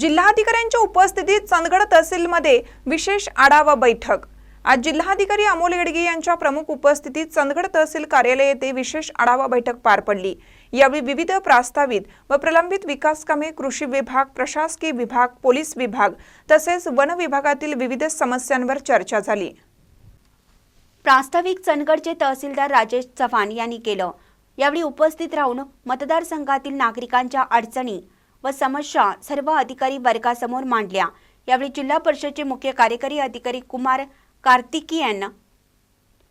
जिल्हाधिकाऱ्यांच्या उपस्थितीत चंदगड तहसीलमध्ये विशेष आढावा बैठक. आज जिल्हाधिकारी अमोल येडगे यांच्या प्रमुख उपस्थितीत चंदगड तहसील कार्यालय येथे विशेष आढावा बैठक पार पडली. यावेळी विविध प्रास्तावित व प्रलंबित विकास कामे कृषी विभाग प्रशासकीय विभाग पोलीस विभाग तसेच वन विभागातील विविध समस्यांवर चर्चा झाली. प्रास्ताविक चंदगडचे तहसीलदार राजेश चव्हाण यांनी केलं. यावेळी उपस्थित राहून मतदारसंघातील नागरिकांच्या अडचणी व समस्या सर्व अधिकारी वर्गासमोर मांडल्या. यावेळी जिल्हा परिषदचे मुख्य कार्यकारी अधिकारी कुमार कार्तिकीयन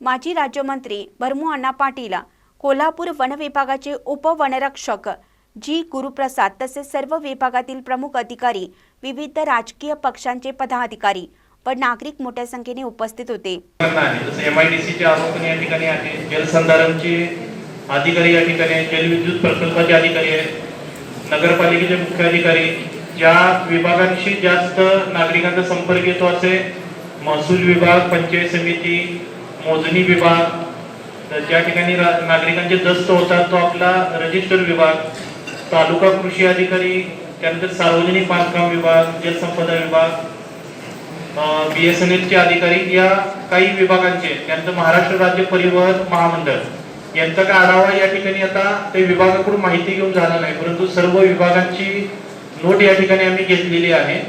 माजी राज्यमंत्री भरमू अण्णा पाटील कोल्हापूर वन विभागाचे उपवनरक्षक जी गुरुप्रसाद तसेच सर्व विभागातील प्रमुख अधिकारी विविध राजकीय पक्षांचे पदाधिकारी व नागरिक मोठ्या संख्येने उपस्थित होते. जलसंधारणचे अधिकारी या ठिकाणी जलविद्युत प्रकल्पाचे अधिकारी आहेत. नगरपालिकेचे मुख्य अधिकारी ज्या विभागांशी जास्त नागरिकांचा संपर्क येतो असे महसूल विभाग पंचायत समिती मोजणी विभाग तर ज्या ठिकाणी रा- नागरिकांचे दस्त होतात तो आपला रजिस्टर विभाग तालुका कृषी अधिकारी त्यानंतर सार्वजनिक बांधकाम विभाग जलसंपदा विभाग बी एस एन एलचे अधिकारी या काही विभागांचे त्यानंतर महाराष्ट्र राज्य परिवहन महामंडळ. यांचा काय आढावा या ठिकाणी आता ते विभागाकडून माहिती घेऊन झाला नाही परंतु सर्व विभागांची नोट या ठिकाणी आम्ही घेतलेली आहे.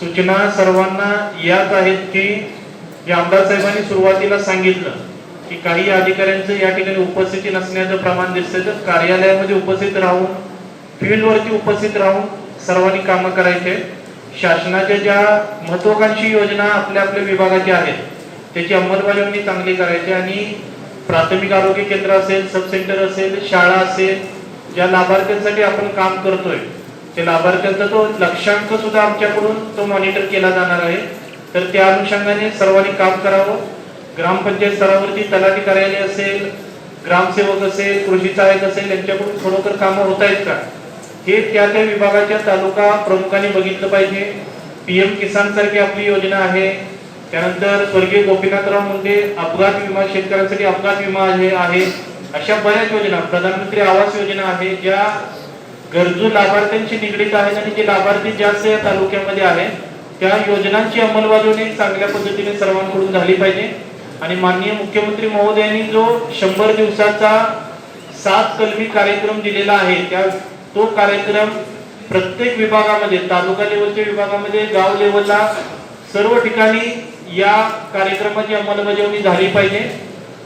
सूचना सर्वांना याच आहेत की जे आमदार साहेबांनी सुरुवातीला सांगितलं की काही अधिकाऱ्यांचं या ठिकाणी उपस्थिती नसण्याचं प्रमाण दिसतं तर कार्यालयामध्ये उपस्थित राहून फील्डवरती उपस्थित राहून सर्वांनी कामं करायचे. शासनाच्या ज्या महत्वाकांक्षी योजना आपल्या आपल्या विभागाच्या आहेत त्याची अंमलबजावणी चांगली करायची आणि प्राथमिक आरोग्य केंद्र असेल सब सेंटर असेल शाळा असेल ज्या लाभार्थ्यांसाठी आपण काम करतोय ते लाभार्थ्यांचा तो लक्षांक सुद्धा आमच्याकडून तो मॉनिटर केला जाणार आहे. तर त्या अनुषंगाने सर्वांनी काम करावं. ग्रामपंचायत स्तरावरती तलाठी कार्यालय असेल ग्रामसेवक असेल कृषी सहाय्यक असेल यांच्याकडून खरोखर कामं होत आहेत का? हे त्या त्या विभागाच्या तालुका प्रमुखांनी बघितलं पाहिजे. पीएम किसान सारखी आपली योजना आहे. त्यानंतर स्वर्गीय गोपीनाथराव मुंडे अपघात विमा शेतकऱ्यांसाठी अपघात विमा आहे आहे. अशा बऱ्याच योजना प्रधानमंत्री आवास योजना आहे ज्या गरजू लाभार्थ्यांशी निगडीत आहेत आणि जे लाभार्थी जास्त या तालुक्यामध्ये आहे त्या योजनांची अंमलबजावणी चांगल्या पद्धतीने सर्वांकडून झाली पाहिजे. आणि माननीय मुख्यमंत्री महोदयांनी जो शंभर दिवसाचा सात कलमी कार्यक्रम दिलेला आहे त्या तो कार्यक्रम प्रत्येक विभागामध्ये तालुका लेवलच्या विभागामध्ये गाव लेवलला सर्व ठिकाणी या कार्यक्रमाची अंमलबजावणी झाली पाहिजे.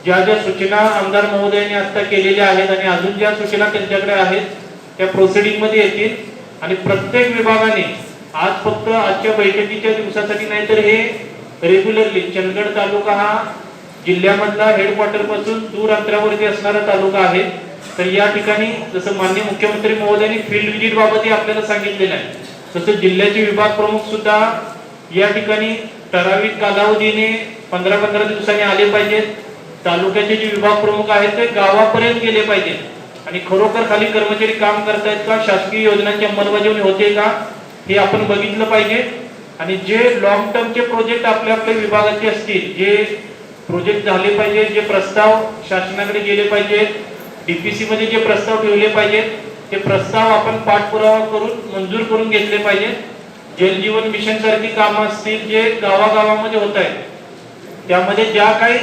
ज्या ज्या सूचना आमदार महोदयांनी आता केलेल्या आहेत आणि अजून ज्या सूचना त्यांच्याकडे आहेत त्या प्रोसिडिंगमध्ये येतील. आणि प्रत्येक विभागाने आज फक्त आजच्या बैठकीच्या दिवसासाठी नाही तर हे रेग्युलरली चंदगड तालुका हा जिल्ह्यामधला हेडक्वार्टरपासून दूर अंतरावरती असणारा तालुका आहे. तर या ठिकाणी जसं माननीय मुख्यमंत्री महोदयांनी फील्ड व्हिजिट बाबतही आपल्याला सांगितलेलं आहे. तसं जिल्ह्याचे विभाग प्रमुख सुद्धा या ठिकाणी ठराविक कालावधीने पंधरा पंधरा दिवसांनी आले पाहिजेत. तालुक्याचे जे विभाग प्रमुख आहेत ते गावापर्यंत गेले पाहिजेत. आणि खरोखर खाली कर्मचारी काम करतायत का शासकीय योजनांची अंमलबजावणी होते का हे आपण बघितलं पाहिजे. आणि जे लॉंग टर्मचे प्रोजेक्ट आपल्या आपल्या विभागाचे असतील जे प्रोजेक्ट झाले पाहिजेत जे प्रस्ताव शासनाकडे गेले पाहिजेत डीपीसी मध्ये जे प्रस्ताव ठेवले पाहिजेत ते प्रस्ताव आपण पाठपुरावा करून मंजूर करून घेतले पाहिजेत. जलजीवन मिशन सारखी कामं असतील जे गावागावामध्ये होत आहेत. त्यामध्ये ज्या काही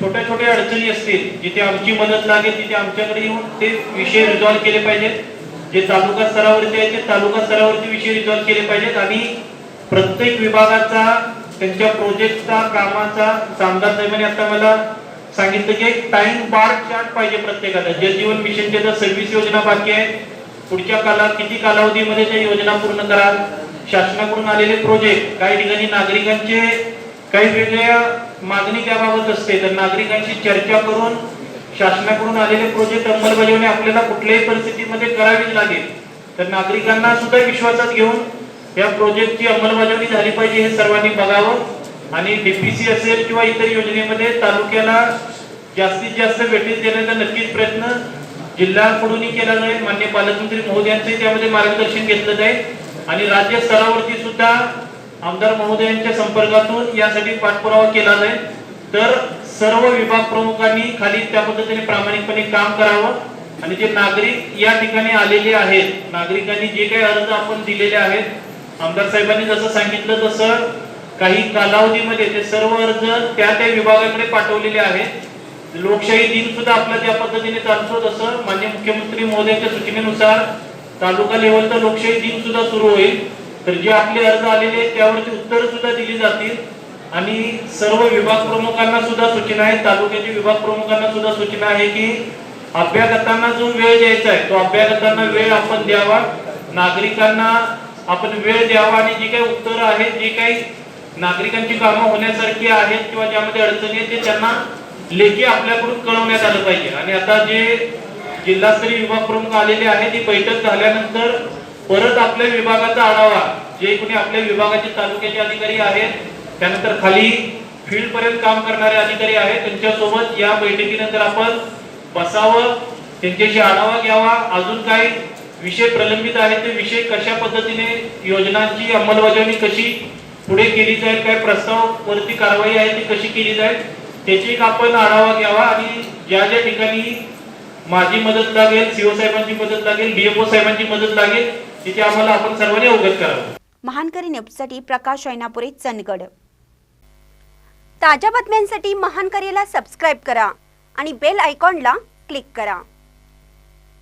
छोट्या छोट्या अडचणी असतील जिथे आमची मदत लागेल तिथे आमच्याकडे येऊन ते विषय रिझॉल्व्ह केले पाहिजेत. जे तालुका स्तरावरती आहेत ते तालुका स्तरावरती विषय रिझॉल्व्ह केले पाहिजेत. आणि प्रत्येक विभागाचा त्यांच्या प्रोजेक्टचा कामाचा आमदार साहेबांनी आता मला सांगितलं की एक टाइम बार चार्ट पाहिजे प्रत्येकाचा जलजीवन मिशनच्या जर सव्वीस योजना बाकी आहेत. पुढच्या काला किती कालावधीमध्ये त्या योजना पूर्ण कराल? शासनाकडून आलेले प्रोजेक्ट काही ठिकाणी नागरिकांचे काही वेगळ्या मागणी त्याबाबत असते. तर नागरिकांशी चर्चा करून शासनाकडून आलेले प्रोजेक्ट अंमलबजावणी आपल्याला कुठल्याही परिस्थितीमध्ये करावीच लागेल. तर नागरिकांना सुद्धा विश्वासात घेऊन या प्रोजेक्टची अंमलबजावणी झाली पाहिजे हे सर्वांनी बघावं. आणि डीपीसी असेल किंवा इतर योजनेमध्ये तालुक्याला जास्तीत जास्त वेटेज देण्याचा नक्कीच प्रयत्न जिल्ह्याकडूनही केला जाईल. मान्य पालकमंत्री महोदयांचे त्यामध्ये मार्गदर्शन घेतलं जाईल. आणि राज्य स्तरावरती सुद्धा आमदार महोदयांच्या संपर्कातून यासाठी पाठपुरावा केला जाईल. तर सर्व विभाग प्रमुखांनी खाली त्या पद्धतीने प्रामाणिकपणे काम करावं. आणि जे नागरिक या ठिकाणी आलेले आहेत नागरिकांनी जे काही अर्ज आपण दिलेले आहेत आमदार साहेबांनी जसं सांगितलं तसं काही कालावधीमध्ये ते सर्व अर्ज त्या त्या विभागाकडे पाठवलेले आहेत. लोकशाही दिन सुद्धा आपला ज्या पद्धतीने चालतो. तसं मान्य मुख्यमंत्री महोदयांच्या सूचनेनुसार तालुका लेवलचा लोकशाही दिन सुद्धा सुरू होईल. तर जे आपले अर्ज आलेले आहेत त्यावरती उत्तर सुद्धा दिली जातील. आणि सर्व विभाग प्रमुखांना सुद्धा सूचना आहे तालुक्याचे विभाग प्रमुखांना सुद्धा सूचना आहे की अभ्यागतांना जो वेळ द्यायचा आहे तो अभ्यागतांना वेळ आपण द्यावा. नागरिकांना आपण वेळ द्यावा आणि जी काही उत्तरं आहेत जी काही नागरिकांची कामं होण्यासारखी आहेत किंवा ज्यामध्ये अडचणी आहेत ते त्यांना लेखी आपल्याकडून कळवण्यात आलं पाहिजे. आणि आता जे जिल्हास्तरीय विभाग प्रमुख आलेले आहेत ही बैठक झाल्यानंतर परत आपल्या विभागाचा आढावा जे कोणी आपल्या विभागाचे तालुक्याचे अधिकारी आहेत त्यानंतर खाली फील्ड पर्यंत काम करणारे अधिकारी आहेत त्यांच्यासोबत या बैठकीनंतर आपण बसावं त्यांच्याशी आढावा घ्यावा. अजून काही विषय प्रलंबित आहेत ते विषय कशा पद्धतीने योजनांची अंमलबजावणी कशी पुढे केली जाईल काय प्रस्ताव वरती कारवाई आहे ती कशी केली जाईल त्याची आपण आढावा घ्यावा. आणि ज्या ज्या ठिकाणी माझी मदत लागेल सीओ साहेबांची मदत लागेल डीएफओ साहेबांची मदत लागेल तिथे आम्हाला आपण सर्वांनी अवगत करावं. महानकरी न्यूजसाठी प्रकाश ऐनापुरे चंदगड. ताज्या बातम्यांसाठी महानकरीला सबस्क्राईब करा आणि बेल आयकॉनला क्लिक करा.